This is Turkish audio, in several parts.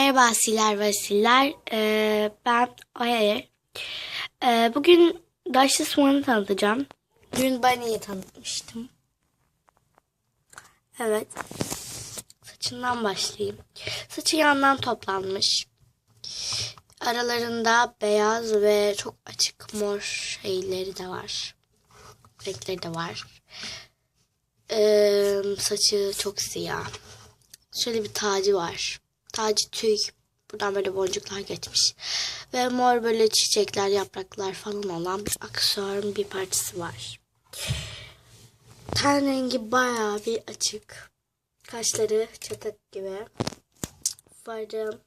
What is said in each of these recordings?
Merhaba asiller ve asiller. Ee, ben Aya'yı. Ee, bugün Daşlı Swan'ı tanıtacağım. Dün Bunny'i tanıtmıştım. Evet. Saçından başlayayım. Saçı yandan toplanmış. Aralarında beyaz ve çok açık mor şeyleri de var. Renkleri de var. Ee, saçı çok siyah. Şöyle bir tacı var. Tacı tüy. Buradan böyle boncuklar geçmiş. Ve mor böyle çiçekler, yapraklar falan olan bir aksesuarın bir parçası var. Ten rengi bayağı bir açık. Kaşları çatak gibi. Farı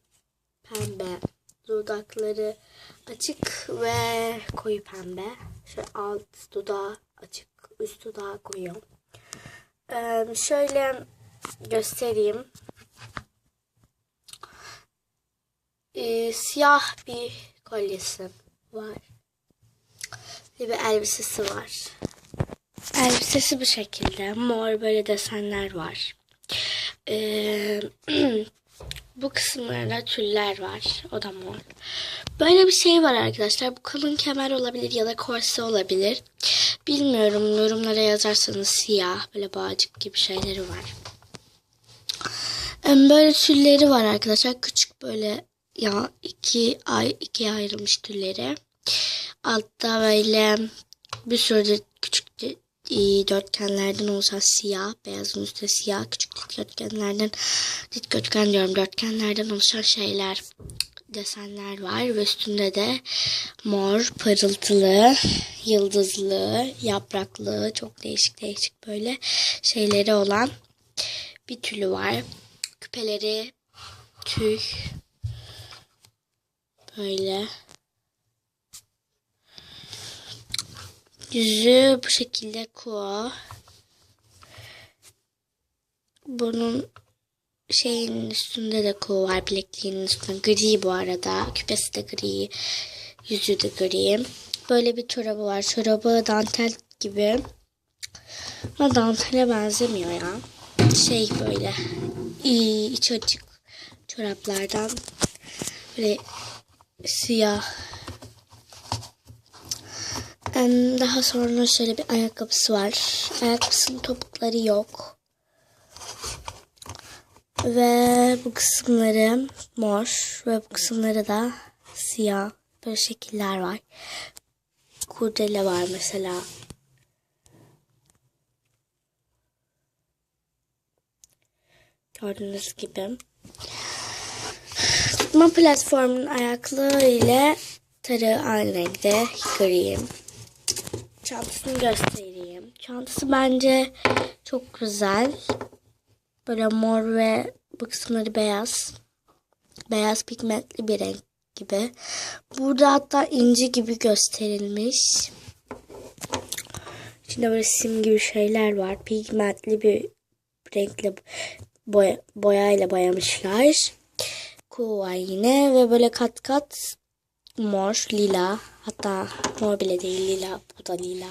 pembe. Dudakları açık ve koyu pembe. Şöyle alt dudağı açık, üst dudağı koyu. Ee, şöyle göstereyim. Ee, siyah bir kolyesi var. Bir de elbisesi var. Elbisesi bu şekilde. Mor böyle desenler var. Ee, bu kısımlarda tüller var. O da mor. Böyle bir şey var arkadaşlar. Bu kalın kemer olabilir ya da korse olabilir. Bilmiyorum. Yorumlara yazarsanız siyah böyle bağcık gibi şeyleri var. Ee, Böyle tülleri var arkadaşlar. Küçük böyle ya iki ay ikiye ayrılmış tülleri. Altta böyle bir sürü küçük de- e, dörtgenlerden oluşan siyah, beyazın üstü siyah, küçük dikdörtgenlerden, dikdörtgen diyorum dörtgenlerden oluşan şeyler, desenler var ve üstünde de mor, parıltılı, yıldızlı, yapraklı, çok değişik değişik böyle şeyleri olan bir tülü var. Küpeleri tüy böyle. Yüzü bu şekilde kuğu. Bunun şeyin üstünde de kuğu var. Bilekliğinin üstünde. Gri bu arada. Küpesi de gri. Yüzü de gri. Böyle bir çorabı var. Çorabı dantel gibi. Ama dantele benzemiyor ya. Şey böyle. İç açık çoraplardan. Böyle siyah. Daha sonra şöyle bir ayakkabısı var. Ayakkabısının topukları yok. Ve bu kısımları mor ve bu kısımları da siyah. Böyle şekiller var. Kurdele var mesela. Gördüğünüz gibi. Tutma platformunun ayaklığı ile tarı aynı renkte gri. Çantasını göstereyim. Çantası bence çok güzel. Böyle mor ve bu kısımları beyaz. Beyaz pigmentli bir renk gibi. Burada hatta inci gibi gösterilmiş. İçinde böyle sim gibi şeyler var. Pigmentli bir renkle boya, boyayla boyamışlar. Kuğu var yine ve böyle kat kat mor, lila. Hatta mor bile değil lila. Bu da lila.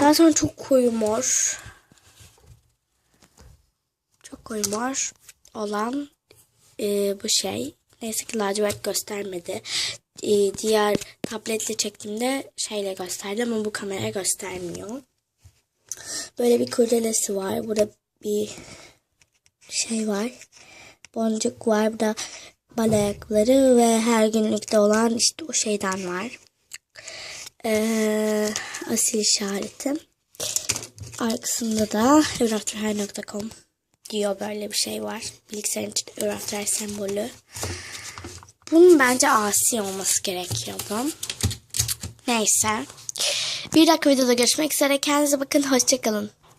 Daha sonra çok koyu mor. Çok koyu mor olan e, bu şey. Neyse ki lacivert göstermedi. E, diğer tabletle çektiğimde şeyle gösterdi ama bu kamera göstermiyor. Böyle bir kurdelesi var. Burada bir şey var. Boncuk var. Burada bal ayakları ve her günlükte olan işte o şeyden var. Ee, asil işareti. Arkasında da eurafterher.com diyor böyle bir şey var. Bilgisayarın içinde Eurafter sembolü. Bunun bence asi olması gerekiyordu. Neyse. Bir dakika videoda görüşmek üzere. Kendinize bakın. Hoşçakalın.